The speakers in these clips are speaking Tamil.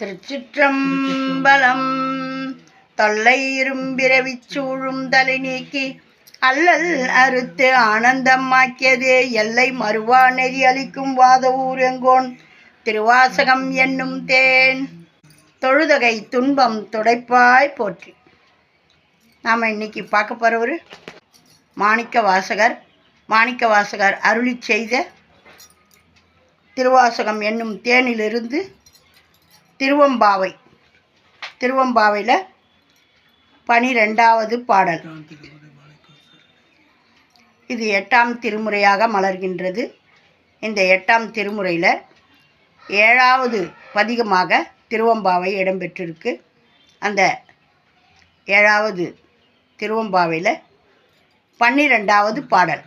திருச்சிற்றம்பலம். தொல்லை இரும்பிரவிச் சூழும் தலை நீக்கி அல்லல் அறுத்து ஆனந்தமாக்கியதே எல்லை மறுவா நெறி அளிக்கும் வாத ஊரெங்கோன் திருவாசகம் என்னும் தேன். தொழுதகை துன்பம் துடைப்பாய் போற்றி. நாம் இன்னைக்கு பார்க்க போகிறவர் மாணிக்க வாசகர் மாணிக்க வாசகர் அருளி செய்த திருவாசகம் என்னும் தேனிலிருந்து திருவம்பாவை. திருவம்பாவையில் பனிரெண்டாவது பாடல். இது எட்டாம் திருமுறையாக மலர்கின்றது. இந்த எட்டாம் திருமுறையில் ஏழாவது பதிகமாக திருவம்பாவை இடம்பெற்றிருக்கு. அந்த ஏழாவது திருவம்பாவையில் பன்னிரெண்டாவது பாடல்.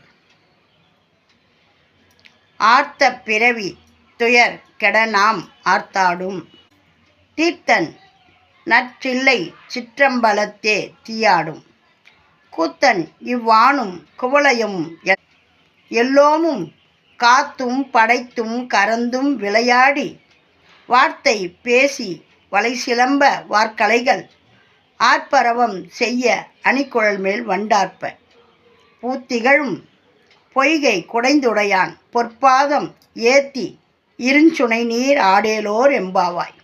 ஆர்த்த பிறவி துயர் கெட நாம் ஆர்த்தாடும். தீர்த்தன் நற்றில்லை சிற்றம்பலத்தே தீயாடும். கூத்தன் இவ்வாணும் குவளையும் எல்லோமும் காத்தும் படைத்தும் கறந்தும் விளையாடி வார்த்தை பேசி வலை சிலம்ப வார்க்கலைகள் ஆர்ப்பரவம் செய்ய அணிக்குழல் மேல் வண்டார்ப்ப. பூத்திகழும் பொய்கை குடைந்துடையான் பொற்பாதம் ஏத்தி இருஞ்சுனை நீர் ஆடேலோர் எம்பாவாய்.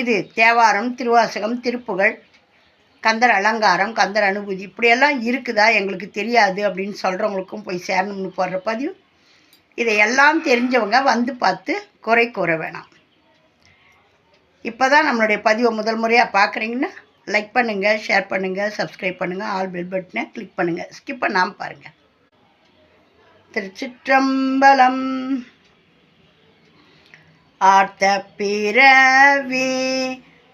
இது தேவாரம் திருவாசகம் திருப்புகழ் கந்தர் அலங்காரம் கந்தர் அனுபூதி. இப்படியெல்லாம் இருக்குதா? எங்களுக்கு தெரியாது அப்படின்னு சொல்கிறவங்களுக்கும் போய் சேரணும்னு போடுற பதிவு. இதையெல்லாம் தெரிஞ்சவங்க வந்து பார்த்து குறை கூற வேணாம். இப்போ தான் நம்மளுடைய பதிவை முதல் முறையாக பார்க்குறீங்கன்னா லைக் பண்ணுங்கள் ஷேர் பண்ணுங்கள் சப்ஸ்கிரைப் பண்ணுங்கள் ஆல் பெல் பட்டனை கிளிக் பண்ணுங்கள் ஸ்கிப் பண்ணாமல் பாருங்கள் திருச்சிற்றம்பலம். ஆர்த்த பிறவி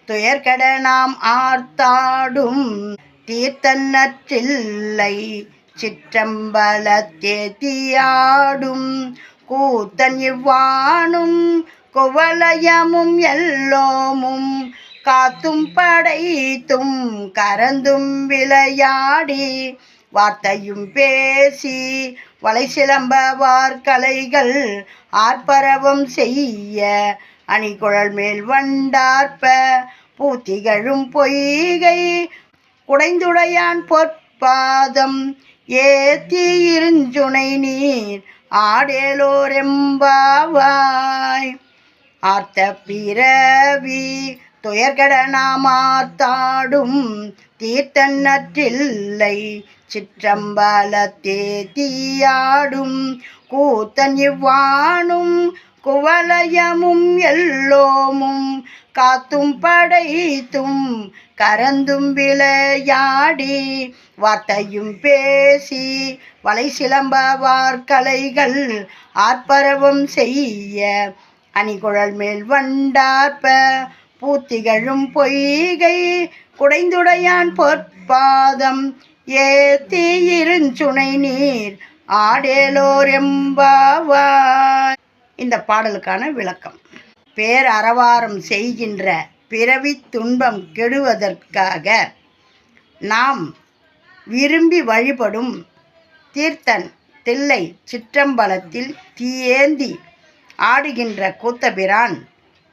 துயர்கட நாம் ஆர்த்தாடும் தீர்த்தன்னற்றில்லை சிற்றம்பலத்தேதியாடும் கூத்தன் இவ்வானும் குவலயமும் எல்லோமும் காத்தும் படைத்தும் கரந்தும் விளையாடி வார்த்தையும் பேசி வலை சிலம்ப வார்கலைகள் ஆர்ப்பரவம் செய்ய அணிகுழல் மேல் வண்டார்ப்ப பூத்திகழும் பொய்கை குடைந்துடையான் பொற்பாதம் ஏத்தி இருஞ்சுனை நீர் ஆடேலோரெம்பாவாய். ஆர்த்த பிறவி துயர்கட நாமாத்தாடும் தீர்த்தன்னற்றில்லை சிற்றம்பலத்தே தீயாடும் கூத்தன் இவ்வாணும் குவலயமும் எல்லோமும் காத்தும் படைத்தும் கரந்தும் விளையாடி வார்த்தையும் பேசி வலை சிலம்ப வார்கலைகள் ஆர்ப்பரவம் செய்ய அணிகுழல் மேல் வண்டார்ப்ப பூத்திகழும் பொய்கை குடைந்துடையான் பொற்பாதம் ஏத்தி இருஞ்சுனை நீர் ஆடேலோர் எம்பாவாய். இந்த பாடலுக்கான விளக்கம். பேரறவாரம் செய்கின்ற பிறவி துன்பம் கெடுவதற்காக நாம் விரும்பி வழிபடும் தீர்த்தன் தில்லை சிற்றம்பலத்தில் தீயேந்தி ஆடுகின்ற கூத்தபிரான்.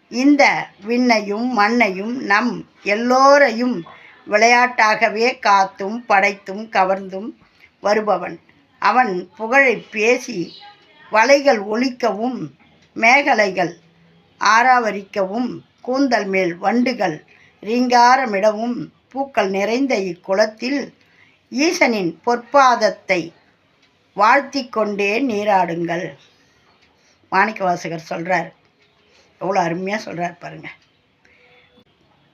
இந்த விண்ணையும் மண்ணையும் நம் எல்லோரையும் விளையாட்டாகவே காத்தும் படைத்தும் கவர்ந்தும் வருபவன். அவன் புகழை பேசி வலைகள் ஒழிக்கவும் மேகலைகள் ஆராவரிக்கவும் கூந்தல் மேல் வண்டுகள் ரீங்காரமிடவும் பூக்கள் நிறைந்த இக்குளத்தில் ஈசனின் பொற்பாதத்தை வாழ்த்தி கொண்டே நீராடுங்கள். மாணிக்கவாசகர் சொல்கிறார் எவ்வளோ அருமையாக சொல்கிறார் பாருங்கள்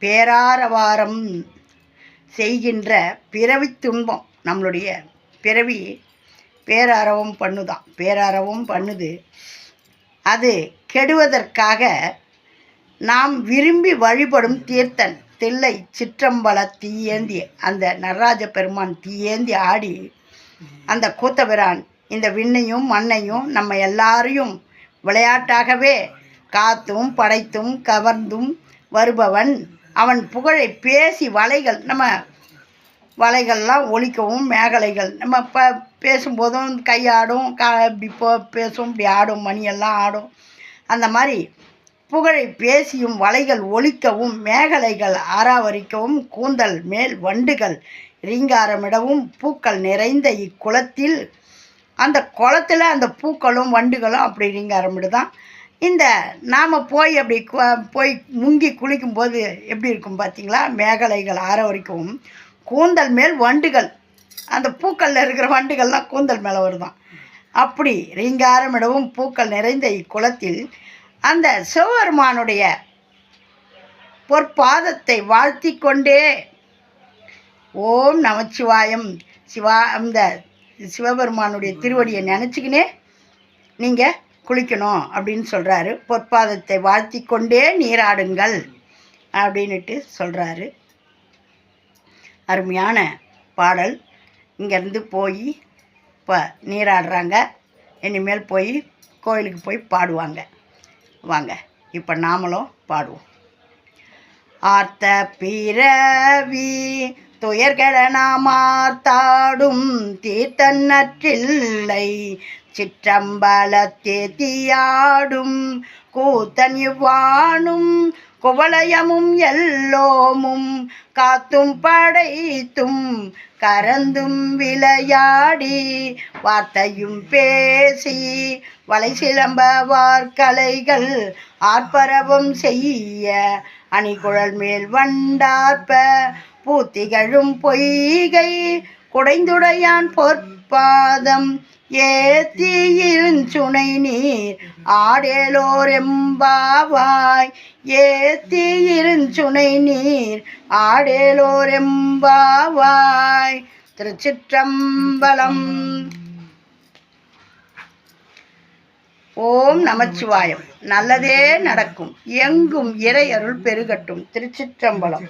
பேராரவாரம் செய்கின்ற பிறவி துன்பம் நம்மளுடைய பிறவி பேரறவும் பண்ணுதான். பேரறவும் பண்ணுது. அது கெடுவதற்காக நாம் விரும்பி வழிபடும் தீர்த்தன் தில்லை சிற்றம்பல தீயேந்தி அந்த நடராஜ பெருமான் தீயேந்தி ஆடி அந்த கூத்தபிரான் இந்த விண்ணையும் மண்ணையும் நம்ம எல்லாரையும் விளையாட்டாகவே காத்தும் படைத்தும் கவர்ந்தும் வருபவன் அவன் புகழை பேசி வலைகள் நம்ம வலைகள்லாம் ஒழிக்கவும் மேகலைகள். நம்ம இப்போ பேசும்போதும் கையாடும் கா இப்படி போ பேசும் இப்படி ஆடும் மணியெல்லாம் ஆடும். அந்த மாதிரி புகழை பேசியும் வலைகள் ஒழிக்கவும் மேகலைகள் ஆராவரிக்கவும் கூந்தல் மேல் வண்டுகள் ரீங்காரமிடவும் பூக்கள் நிறைந்த இக்குளத்தில் அந்த குளத்தில் அந்த பூக்களும் வண்டுகளும் அப்படி ரீங்காரமிடுதான். இந்த நாம் போய் அப்படி கு- போய் முங்கி குளிக்கும்போது எப்படி இருக்கும் பார்த்தீங்களா? மேகலைகள் ஆரவரிக்கவும். கூந்தல் மேல் வண்டுகள். அந்த பூக்களில் இருக்கிற வண்டுகள்லாம் கூந்தல் மேலே வருதான். அப்படி ரீங்காரமிடவும் பூக்கள் நிறைந்த இக்குளத்தில் அந்த சிவபெருமானுடைய பொற்பாதத்தை வாழ்த்தி கொண்டே ஓம் நமச்சிவாயம். சிவா அந்த சிவபெருமானுடைய திருவடியை நினச்சிக்கினே நீங்கள் குளிக்கணும் அப்படின்னு சொல்கிறாரு பொற்பாதத்தை வாழ்த்தி கொண்டே நீராடுங்கள் அப்படின்ட்டு சொல்கிறாரு அருமையான பாடல். இங்கேருந்து போய் இப்போ நீராடுறாங்க. இனிமேல் போய் கோயிலுக்கு போய் பாடுவாங்க. வாங்க இப்போ நாமளும் பாடுவோம். ஆர்த்த பிறவி துயர்கட நாமார்த்தாடும் தீர்த்தன்னற்றில்லை சிற்றம்பலத்தே தீயாடும் கூத்தன் இவ்வாணும் குவலயமும் எல்லோமும் காத்தும் படைத்தும் கரந்தும் விளையாடி வார்த்தையும் பேசி வலை சிலம்ப வார்கலைகள் ஆர்ப்பரவம் செய்ய அணிகுழல் மேல் வண்டார்ப்ப பூத்திகழும் பொய்கை குடைந்துடையான் பொற்பாதம் ஏத்தியிருஞ்சுனை நீர் ஆடேலோர் எம்பாவாய் ஏத்தியிருஞ்சுனை நீர் ஆடேலோர் எம்பாவாய் திருச்சிற்றம்பலம். ஓம் நமச்சிவாயம். நல்லதே நடக்கும். எங்கும் இறையருள் பெருகட்டும். திருச்சிற்றம்பலம்.